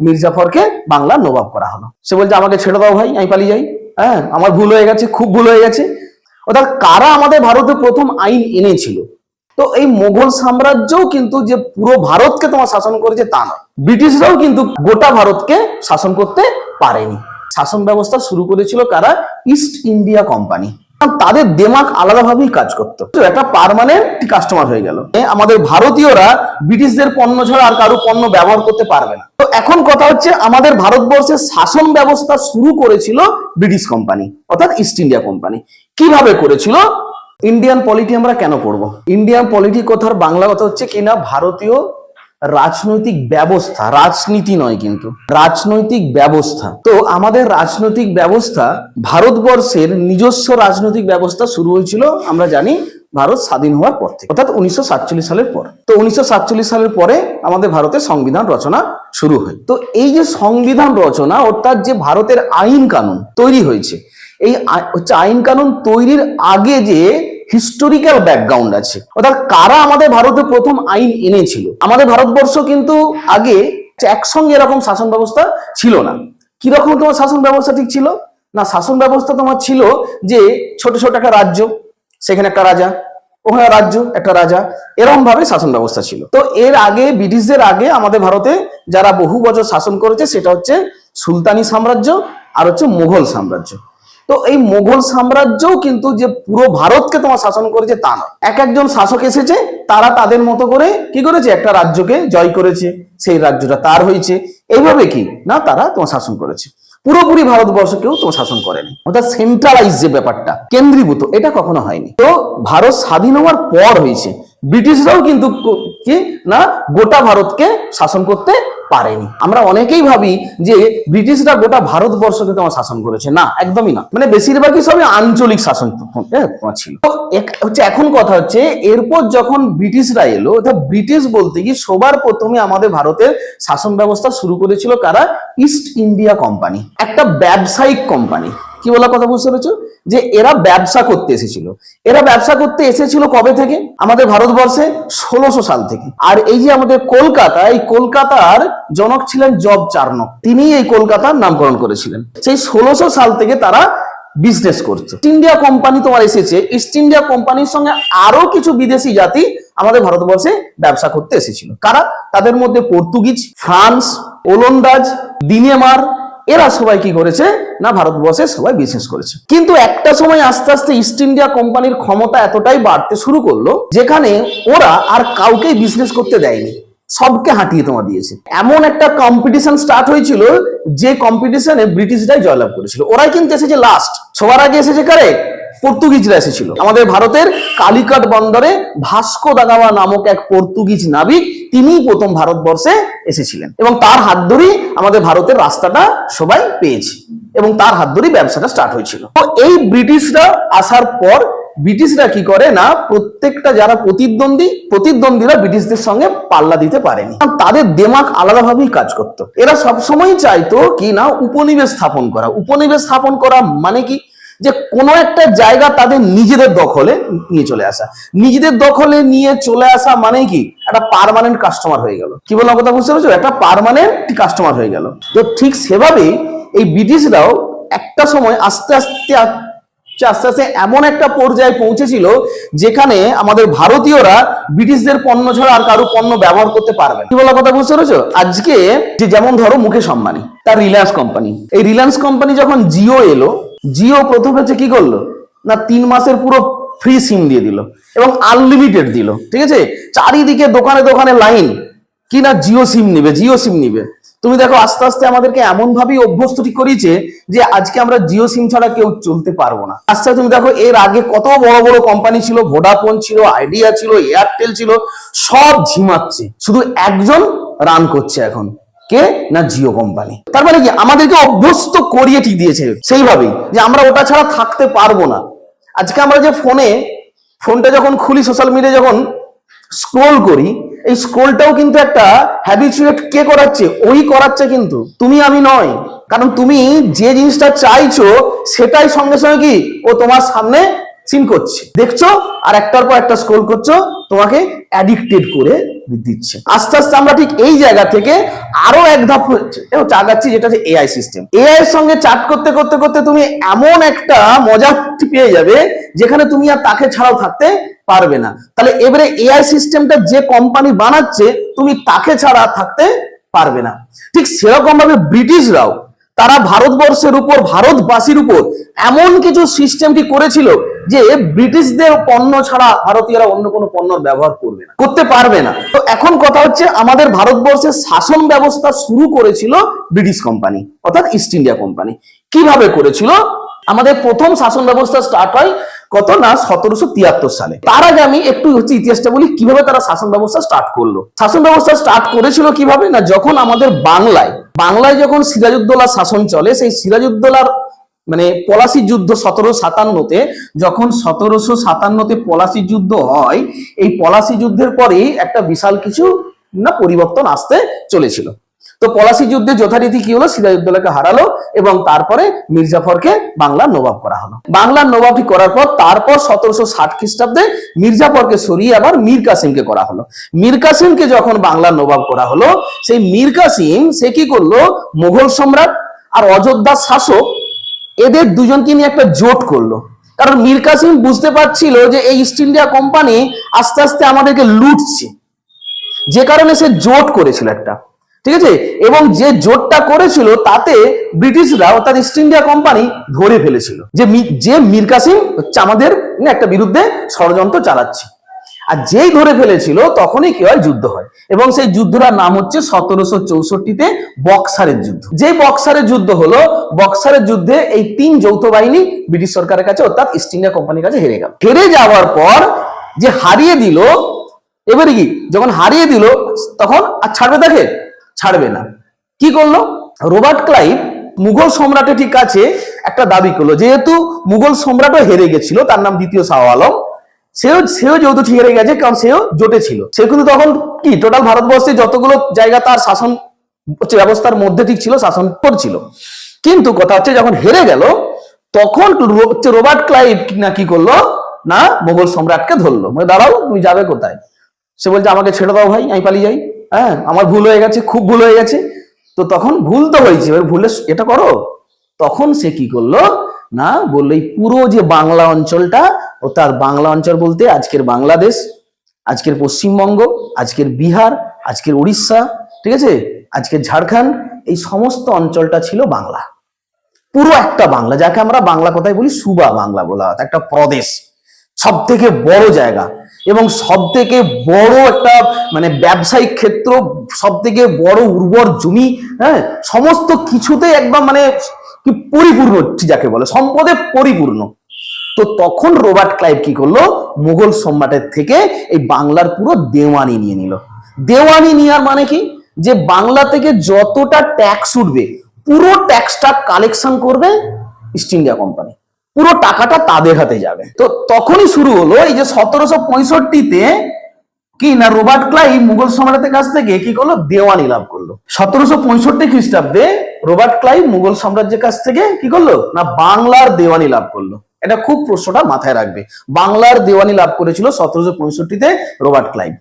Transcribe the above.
মির্জাফরকে বাংলার নবাব করা হলো। সে বলছে, আমাকে ছেড়ে দাও ভাই, আমি পালিয়ে যাই। হ্যাঁ আমার ভুল হয়ে গেছে, খুব ভুল হয়ে গেছে। অর্থাৎ কারা আমাদের ভারতে প্রথম আইন এনেছিল? তো এই মোগল সাম্রাজ্যও কিন্তু যে পুরো ভারতকে তোমার শাসন করেছে তা নয়। ব্রিটিশরাও কিন্তু গোটা ভারতকে শাসন করতে পারেনি। শাসন ব্যবস্থা শুরু করেছিল কারা? East India company. তাদের দেমাগ আলাদাভাবেই কাজ করতো। একটা পার্মানেন্ট কাস্টমার হয়ে গেল। আমাদের ভারতীয়রা ব্রিটিশদের পণ্য ছাড়া আর কারও পণ্য ব্যবহার করতে পারবে না। তো এখন কথা হচ্ছে আমাদের ভারতবর্ষের শাসন ব্যবস্থা শুরু করেছিল ব্রিটিশ কোম্পানি অর্থাৎ ইস্ট ইন্ডিয়া কোম্পানি কীভাবে করেছিল? ইন্ডিয়ান পলিটি আমরা কেন পড়ব ইন্ডিয়ান পলিটি কথার বাংলা কথা হচ্ছে কিনা, ভারতীয় রাজনৈতিক ব্যবস্থা, রাজনীতি নয় কিন্তু, রাজনৈতিক ব্যবস্থা। তো আমাদের রাজনৈতিক ব্যবস্থা ভারতবর্ষের নিজস্ব রাজনৈতিক ব্যবস্থা শুরু হয়েছিল, আমরা জানি, ভারত স্বাধীন হওয়ার পর থেকে, অর্থাৎ উনিশশো সাতচল্লিশ সালের পর। তো উনিশশো সাতচল্লিশ সালের পরে আমাদের ভারতের সংবিধান রচনা শুরু হয়। তো এই যে সংবিধান রচনা, অর্থাৎ যে ভারতের আইন কানুন তৈরি হয়েছে, এই হচ্ছে আইন কানুন তৈরির আগে যে হিস্টোরিক্যাল ব্যাকগ্রাউন্ড আছে। অর্থাৎ কারা আমাদের ভারতে প্রথম আইন এনেছিল? আমাদের ভারতবর্ষ কিন্তু আগে একসঙ্গে এরকম শাসন ব্যবস্থা ছিল না। কীরকম তোমার শাসন ব্যবস্থা ঠিক ছিল? না, শাসন ব্যবস্থা তোমার ছিল যে ছোট ছোট একটা রাজ্য, সেখানে একটা রাজা, ওখানে রাজ্য, একটা রাজা এরকম ভাবে শাসন ব্যবস্থা ছিল। তো এর আগে, ব্রিটিশদের আগে আমাদের ভারতে যারা বহু বছর শাসন করেছে, সেটা হচ্ছে সুলতানি সাম্রাজ্য আর হচ্ছে মুঘল সাম্রাজ্য। তো এই মুঘল সাম্রাজ্যও কিন্তু যে পুরো ভারতকে তোমার শাসন করেছে তা নয়। এক একজন শাসক এসেছে, তারা তাদের মতো করে কি করেছে? একটা রাজ্যকে জয় করেছে, সেই রাজ্যটা তার হয়েছে। এইভাবে কি? না, তারা তোমার শাসন করেছে। পুরোপুরি ভারতবর্ষ কেউ তোমার শাসন করেনি। অর্থাৎ সেন্ট্রালাইজ যে ব্যাপারটা, কেন্দ্রীভূত, এটা কখনো হয়নি। তো ভারত স্বাধীন হওয়ার পর হয়েছে। ব্রিটিশরাও কিন্তু কি? না, গোটা ভারতকে শাসন করতে পারেনি। আমরা অনেকেই ভাবি যে ব্রিটিশরা গোটা ভারতবর্ষকে তোমার শাসন করেছে। না, একদমই না। মানে বেশিরভাগই সবই আঞ্চলিক শাসন ছিল। তো হচ্ছে এখন কথা হচ্ছে, এরপর যখন ব্রিটিশরা এলো অর্থাৎ ব্রিটিশ বলতে কি সবার প্রথমে আমাদের ভারতের শাসন ব্যবস্থা শুরু করেছিল কারা? East India company. একটা ব্যবসায়িক কোম্পানি। কি বলার কথা বুঝতে পেরেছ? যে এরা ব্যবসা করতে এসেছিল। এরা ব্যবসা করতে এসেছিল কবে থেকে? আমাদের ভারতবর্ষে ষোলোশো সাল থেকে। আর এই যে আমাদের কলকাতা, এই কলকাতার জনক ছিলেন জব চার্নক তিনি এই কলকাতার নামকরণ করেছিলেন। সেই ষোলোশো সাল থেকে তারা বিজনেস করছে। ইস্ট ইন্ডিয়া কোম্পানি তোমার এসেছে। ইস্ট ইন্ডিয়া কোম্পানির সঙ্গে আরও কিছু বিদেশি জাতি আমাদের ভারতবর্ষে ব্যবসা করতে এসেছিল। কারা? তাদের মধ্যে পর্তুগিজ, ফ্রান্স, ওলন্দাজ দিনেমার এরা সবাই কি করেছে? না ভারতবর্ষে সবাই বিজনেস করেছে। কিন্তু একটা সময় আস্তে আস্তে ইস্ট ইন্ডিয়া কোম্পানির ক্ষমতা এতটাই বাড়তে শুরু করল, যেখানে ওরা আর কাউকেই বিজনেস করতে দেয়নি। সবকে হাঁটিয়ে তোমার দিয়েছে। এমন একটা কম্পিটিশন স্টার্ট হয়েছিল, যে কম্পিটিশনে ব্রিটিশরাই জয়লাভ করেছিল। ওরাই কিন্তু এসেছে লাস্ট সবার আগে এসেছে কারে? পর্তুগিজরা এসেছিল। আমাদের ভারতের কালিকাট বন্দরে ভাস্কো দাগামা নামক এক পর্তুগিজ নাবিক, তিনিই প্রথম ভারতবর্ষে এসেছিলেন। এবং তার হাত ধরেই আমাদের ভারতের রাস্তাটা সবাই পেয়েছে। এবং তার হাত ধরেই ব্যবসাটা স্টার্ট হয়েছিল। তো এই ব্রিটিশরা আসার পর ব্রিটিশরা কি করে না, প্রত্যেকটা যারা প্রতিদ্বন্দ্বী, প্রতিদ্বন্দ্বীরা ব্রিটিশদের সঙ্গে পাল্লা দিতে পারেনি। তাদের দেমাক আলাদাভাবেই কাজ করত। এরা সবসময় চাইতো কি না, উপনিবেশ স্থাপন করা। উপনিবেশ স্থাপন করা মানে কি? যে কোনো একটা জায়গা তাদের নিজেদের দখলে নিয়ে চলে আসা। নিজেদের দখলে নিয়ে চলে আসা মানে কি? একটা পারমানেন্ট কাস্টমার হয়ে গেল। কি বললাম কথা বুঝতে পেরেছ? একটা পারমানেন্ট কাস্টমার হয়ে গেল। তো ঠিক সেভাবেই এই ব্রিটিশরাও একটা সময় আস্তে আস্তে আস্তে আস্তে এমন একটা পর্যায়ে পৌঁছেছিল যেখানে আমাদের ভারতীয়রা ব্রিটিশদের পণ্য ছাড়া আর কারও পণ্য ব্যবহার করতে পারবে না। কি বলার কথা বুঝতে পেরেছ? আজকে যেমন ধরো মুকেশ আম্বানি, তার রিলায়েন্স কোম্পানি এই রিলায়েন্স কোম্পানি যখন জিও এলো জিও প্রথমে হচ্ছে কি করল? না, তিন মাসের পুরো ফ্রি সিম দিয়ে দিল এবং আনলিমিটেড দিল, ঠিক আছে? চারিদিকে দোকানে দোকানে লাইন কি না জিও সিম নিবে, জিও সিম নিবে। তুমি দেখো, আস্তে আস্তে আমাদেরকে এমন ভাবেই অভ্যস্ত ঠিক করিয়েছে যে আজকে আমরা জিও সিম ছাড়া কেউ চলতে পারব না। আস্তে আস্তে তুমি দেখো, এর আগে কত বড় বড় কোম্পানি ছিল ভোডাফোন ছিল আইডিয়া ছিল এয়ারটেল ছিল, সব ঝিমাচ্ছে। শুধু একজন রান করছে এখন। কে? না জিও কোম্পানি। তার মানে কি? আমাদেরকে অভ্যস্ত করিয়ে ঠিক দিয়েছে। সেইভাবেই যে আমরা ওটা ছাড়া থাকতে পারব না। আজকে আমরা যে ফোনে, ফোনটা যখন খুলি সোশ্যাল মিডিয়া যখন স্ক্রোল করি, এই স্ক্রোলটাও কিন্তু একটা হ্যাবিচুয়েট কে করাচ্ছে? ওই করাচ্ছে কিন্তু। তুমি, আমি নয়। কারণ তুমি যে জিনিসটা চাইছো, সেটাই সঙ্গে সঙ্গে কি ও তোমার সামনে সিন করছে। দেখছ, আর একটার পর একটা স্ক্রোল করছ, তোমাকে অ্যাডিক্টেড করে দিচ্ছে। আস্তে আস্তে আমরা ঠিক এই জায়গা থেকে আরও এক ধাপ চাগাচ্ছি যেটা হচ্ছে এআই সিস্টেম এআই এর সঙ্গে চাট করতে করতে করতে তুমি এমন একটা মজা পেয়ে যাবে, যেখানে তুমি আর তাকে ছাড়াও থাকতে পারবে না। তাহলে এবারে এআই সিস্টেমটা যে কোম্পানি বানাচ্ছে, তুমি তাকে ছাড়া থাকতে পারবে না। ঠিক সেরকম ভাবে ব্রিটিশরাও তারা ভারতবর্ষের উপর, ভারতবাসীর উপর এমন কিছু সিস্টেমটি করেছিল যে ব্রিটিশদের পণ্য ছাড়া ভারতীয়রা অন্য কোনো পণ্য ব্যবহার করবে না, করতে পারবে না। তো এখন কথা হচ্ছে আমাদের ভারতবর্ষের শাসন ব্যবস্থা শুরু করেছিল ব্রিটিশ কোম্পানি অর্থাৎ ইস্ট ইন্ডিয়া কোম্পানি কীভাবে করেছিল? আমাদের প্রথম শাসন ব্যবস্থা স্টার্ট হয় কত না সতেরোশো তিয়াত্তর সালে। তার আগে আমি একটু হচ্ছে ইতিহাসটা বলি, কীভাবে তারা শাসন ব্যবস্থা স্টার্ট করল? শাসন ব্যবস্থা স্টার্ট করেছিল কীভাবে না, যখন আমাদের বাংলায় বাংলায় যখন সিরাজউদ্দৌলার শাসন চলে, সেই সিরাজউদ্দৌলার মানে পলাশি যুদ্ধ সতেরো সাতান্নতে, যখন সতেরোশো সাতান্নতে পলাশি যুদ্ধ হয়, এই পলাশি যুদ্ধের পরেই একটা বিশাল কিছু না পরিবর্তন আসতে চলেছিল। তো পলাশি যুদ্ধে যথারীতি কি হলো? সিরাজউদ্দৌলাকে হারালো এবং তারপরে মির্জাফরকে বাংলার নবাব করা হলো। বাংলার নবাবি করার পর তারপর সতেরোশো ষাট খ্রিস্টাব্দে মির্জাফরকে সরিয়ে আবার মীর কাসিমকে করা হলো। মীর কাসিমকে যখন বাংলার নবাব করা হলো, সেই মীর কাসিম সে কি করল? মুঘল সম্রাট আর অযোধ্যার শাসক, এদের দুজনকে নিয়ে একটা জোট করল। কারণ মীর কাসিম বুঝতে পারছিল যে এই ইস্ট ইন্ডিয়া কোম্পানি আস্তে আস্তে আমাদেরকে লুটছে। যে কারণে সে জোট করেছিল একটা। ঠিক আছে? এবং যে জোটটা করেছিল তাতে ব্রিটিশরা অর্থাৎ ইস্ট ইন্ডিয়া কোম্পানি ধরে ফেলেছিল। যে যে মীর কাসিম আমাদের একটা বিরুদ্ধে ষড়যন্ত্র চালাচ্ছে। আর যেই ধরে ফেলেছিল, তখনই কি হয়? যুদ্ধ হয়। এবং সেই যুদ্ধটার নাম হচ্ছে সতেরোশো চৌষট্টিতে বক্সারের যুদ্ধ। যে বক্সারের যুদ্ধ হলো, বক্সারের যুদ্ধে এই তিন যৌথ বাহিনী ব্রিটিশ সরকারের কাছে অর্থাৎ ইস্ট ইন্ডিয়া কোম্পানির কাছে হেরে গেল। হেরে যাওয়ার পর যে হারিয়ে দিল, এবারে কি? যখন হারিয়ে দিল, তখন আর ছাড়বে তাকে? ছাড়বে না। কি করল? রোবার্ট ক্লাইভ মুঘল সম্রাটের ঠিক কাছে একটা দাবি করল, যেহেতু মুঘল সম্রাটও হেরে গেছিল, তার নাম দ্বিতীয় শাহ আলম, সেও সেও যেহেতু ঠিক হেরে গেছে, কারণ সেও জোটে ছিল। সে কিন্তু তখন কি টোটাল ভারতবর্ষে যতগুলো জায়গা তার শাসন ব্যবস্থার মধ্যে ঠিক ছিল, শাসন করছিল। কিন্তু কথা হচ্ছে, যখন হেরে গেল, তখন রোবার্ট ক্লাইভ না কি করল, না মোগল সম্রাটকে ধরলো। মানে দাঁড়াও, তুমি যাবে কোথায়? সে বলছে, আমাকে ছেড়ে দাও ভাই, আমি পালিয়ে যাই। হ্যাঁ আমার ভুল হয়ে গেছে, খুব ভুল হয়ে গেছে। তো তখন ভুল তো হয়েছে, এবার ভুলে এটা করো। তখন সে কি করল? না, বলল, এই পুরো যে বাংলা অঞ্চলটা ও তার বাংলা অঞ্চল বলতে আজকের বাংলাদেশ, আজকের পশ্চিমবঙ্গ, আজকের বিহার, আজকের উড়িষ্যা ঠিক আছে? আজকের ঝাড়খণ্ড, এই সমস্ত অঞ্চলটা ছিল বাংলা। পুরো একটা বাংলা, যাকে আমরা বাংলা কথায় বলি সুবা বাংলা বলা একটা প্রদেশ। সব থেকে বড় জায়গা। এবং সব থেকে বড় একটা মানে ব্যবসায়িক ক্ষেত্র সব থেকে বড় উর্বর জমি হ্যাঁ সমস্ত কিছুতে একদম মানে কি পরিপূর্ণ যাকে বলে, সম্পদে পরিপূর্ণ। তো তখন রোবার্ট ক্লাইভ কি করল? মুঘল সম্রাটের থেকে এই বাংলার পুরো দেওয়ানি নিয়ে নিল। দেওয়ানি নেওয়ার মানে কি? যে বাংলা থেকে যতটা ট্যাক্স উঠবে, পুরো ট্যাক্সটা কালেকশন করবে ইস্ট ইন্ডিয়া কোম্পানি পুরো টাকাটা তাদের হাতে যাবে। তো তখনই শুরু হলো এই যে সতেরোশো পঁয়ষট্টিতে কি না রোবার্ট ক্লাইভ মুঘল সম্রাটের কাছ থেকে কি করল? দেওয়ানি লাভ করল। সতেরোশো পঁয়ষট্টি খ্রিস্টাব্দে রোবার্ট ক্লাইভ মুঘল সাম্রাজ্যের কাছ থেকে কি করল? না, বাংলার দেওয়ানি লাভ করল। এটা খুব প্রশ্নটা মাথায় রাখবে। বাংলার দেওয়ানি লাভ করেছিল সতেরোশো পঁয়ষট্টিতে রবার্ট ক্লাইভ।